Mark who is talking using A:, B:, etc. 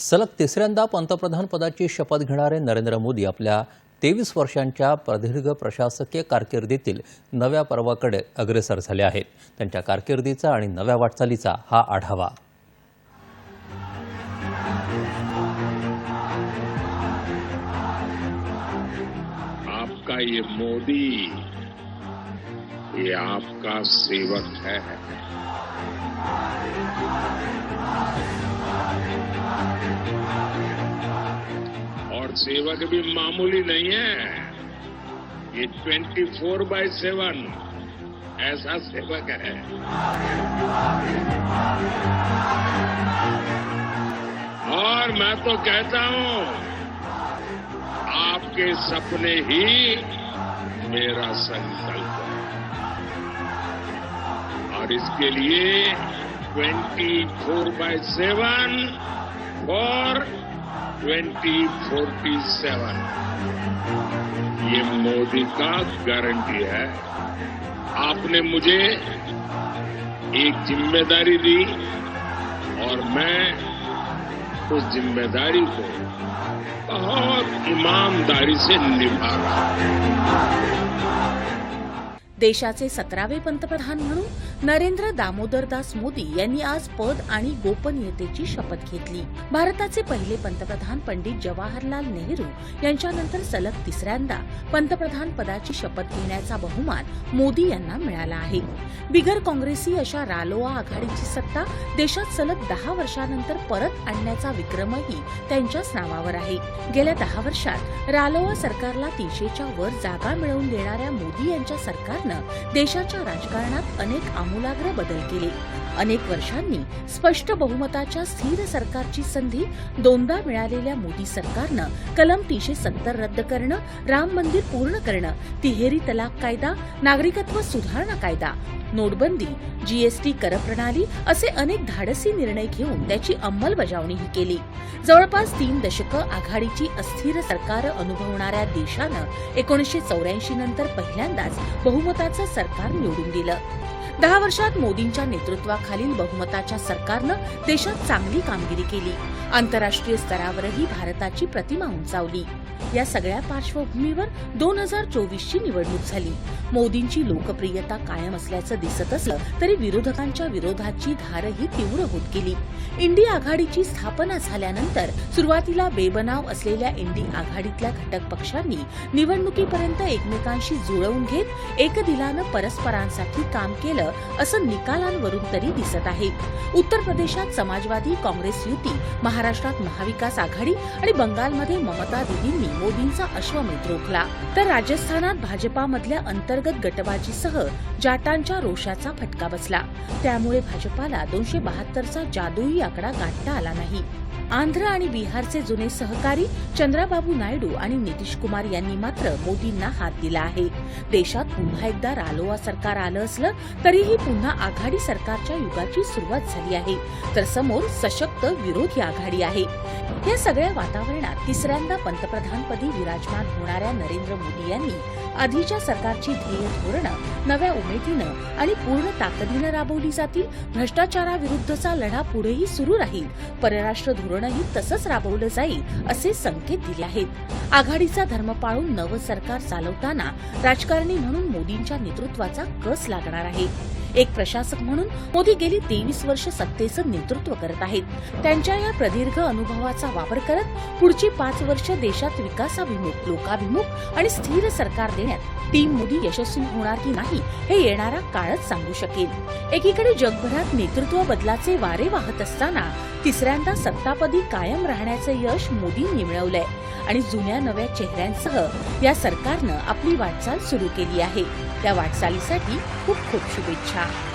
A: सलग तिसऱ्यांदा पंतप्रधान पदाची शपथ घेणारे नरेंद्र मोदी आपल्या तेवीस वर्षांच्या प्रदीर्घ प्रशासकीय कारकिर्दीतील नव्या पर्वाकडे अग्रेसर झाले आहेत. त्यांच्या कारकिर्दीचा आणि नव्या वाटचालीचा हा आढावा.
B: आपका ये मोदी. ये आपका सेवक है। और सेवक भी मामूली नहीं है। ये 24 फोर बाय सेवन ऐसा सेवक है। और मैं तो कहता हूँ आपके सपने ही मेरा संकल्प है। और इसके लिए 24 फोर बाय सेवन और 2047 ये मोदी का गारंटी है। आपने मुझे एक ज़िम्मेदारी दी और मैं उस जिम्मेदारी को बहुत ईमानदारी से निभा रहा है
C: देशाचे सतरावे पंतप्रधान म्हणून नरेंद्र दामोदरदास मोदी यांनी आज पद आणि गोपनीयतेची शपथ घेतली. भारताचे पहिले पंतप्रधान पंडित जवाहरलाल नेहरू यांच्यानंतर सलग तिसऱ्यांदा पंतप्रधान पदाची शपथ घेण्याचा बहुमान मोदी यांना मिळाला आहे. बिगर काँग्रेसी अशा रालोआ आघाडीची सत्ता देशात सलग दहा वर्षानंतर परत आणण्याचा विक्रमही त्यांच्याच नावावर आहे. गेल्या दहा वर्षात रालोआ सरकारला तीनशेच्या वर जागा मिळवून देणाऱ्या मोदी यांच्या सरकारनं देशाच्या राजकारणात अनेक आमूलाग्र बदल केले. अनेक वर्षांनी स्पष्ट बहुमताच्या स्थिर सरकारची संधी दोनदा मिळालेल्या मोदी सरकारनं कलम तीनशे सत्तर रद्द करणं राम मंदिर पूर्ण करणं तिहेरी तलाक कायदा नागरिकत्व सुधारणा कायदा नोटबंदी जीएसटी करप्रणाली असे अनेक धाडसी निर्णय घेऊन त्याची अंमलबजावणीही केली. जवळपास तीन दशकं आघाडीची अस्थिर सरकार अनुभवणाऱ्या देशानं एकोणीसशे चौऱ्याऐंशी नंतर पहिल्यांदाच बहुमताचं सरकार निवडून दिलं. दहा वर्षात मोदींच्या नेतृत्वाखालील बहुमताच्या सरकारनं देशात चांगली कामगिरी केली. आंतरराष्ट्रीय स्तरावरही भारताची प्रतिमा उंचावली. या सगळ्या पार्श्वभूमीवर दोन हजार चोवीसची निवडणूक झाली. मोदींची लोकप्रियता कायम असल्याचं दिसत असलं तरी विरोधकांच्या विरोधाची धारही तीव्र होत गेली. इंडी आघाडीची स्थापना झाल्यानंतर सुरुवातीला बेबनाव असलेल्या इंडी आघाडीतल्या घटक पक्षांनी निवडणुकीपर्यंत एकमेकांशी जुळवून घेत एकदिलानं परस्परांसाठी काम केलं असं निकालांवरून तरी दिसत आहे. उत्तर प्रदेशात समाजवादी काँग्रेस युती महाराष्ट्रात महाविकास आघाडी आणि बंगालमध्ये ममता दिदींनी मोदींचा अश्वमेध रोखला. तर राजस्थानात भाजपामधल्या अंतर्गत गटबाजीसह जाटांच्या रोषाचा फटका बसला. त्यामुळे भाजपाला दोनशे बहात्तरचा जादुई आकडा गाठता आला नाही. आंध्र आणि बिहारचे जुने सहकारी चंद्राबाबू नायडू आणि नितीश कुमार यांनी मात्र मोदींना हात दिला आहे. देशात पुन्हा एकदा रालोआ सरकार आलं असलं तरीही पुन्हा आघाडी सरकारच्या युगाची सुरुवात झाली आहे. तर समोर सशक्त विरोधी आघाडी आहे. या सगळ्या वातावरणात तिसऱ्यांदा पंतप्रधानपदी विराजमान होणाऱ्या नरेंद्र मोदी यांनी आधीच्या सरकारची ध्येय धोरणं नव्या उमेदीनं आणि पूर्ण ताकदीनं राबवली जातील. भ्रष्टाचाराविरुद्धचा लढा पुढेही सुरू राहील. परराष्ट्र धोरणही तसंच राबवलं जाईल असे संकेत दिले आहेत. आघाडीचा धर्म पाळून नवं सरकार चालवताना राजकारणी म्हणून मोदींच्या नेतृत्वाचा कस लागणार आहे? एक प्रशासक म्हणून मोदी गेली तेवीस वर्ष सत्तेचं नेतृत्व करत आहेत. त्यांच्या या प्रदीर्घ अनुभवाचा वापर करत पुढची पाच वर्ष देशात विकासाभिमुख लोकाभिमुख आणि स्थिर सरकार देण्यात टीम मोदी यशस्वी होणार की नाही हे येणारा काळच सांगू शकेल. एकीकडे जगभरात नेतृत्व बदलाचे वारे वाहत असताना तिसऱ्यांदा सत्तापदी कायम राहण्याचं यश मोदींनी मिळवलंय आणि जुन्या नव्या चेहऱ्यांसह या सरकारनं आपली वाटचाल सुरू केली आहे. त्या वाटचालीसाठी खूप खूप शुभेच्छा. Yeah.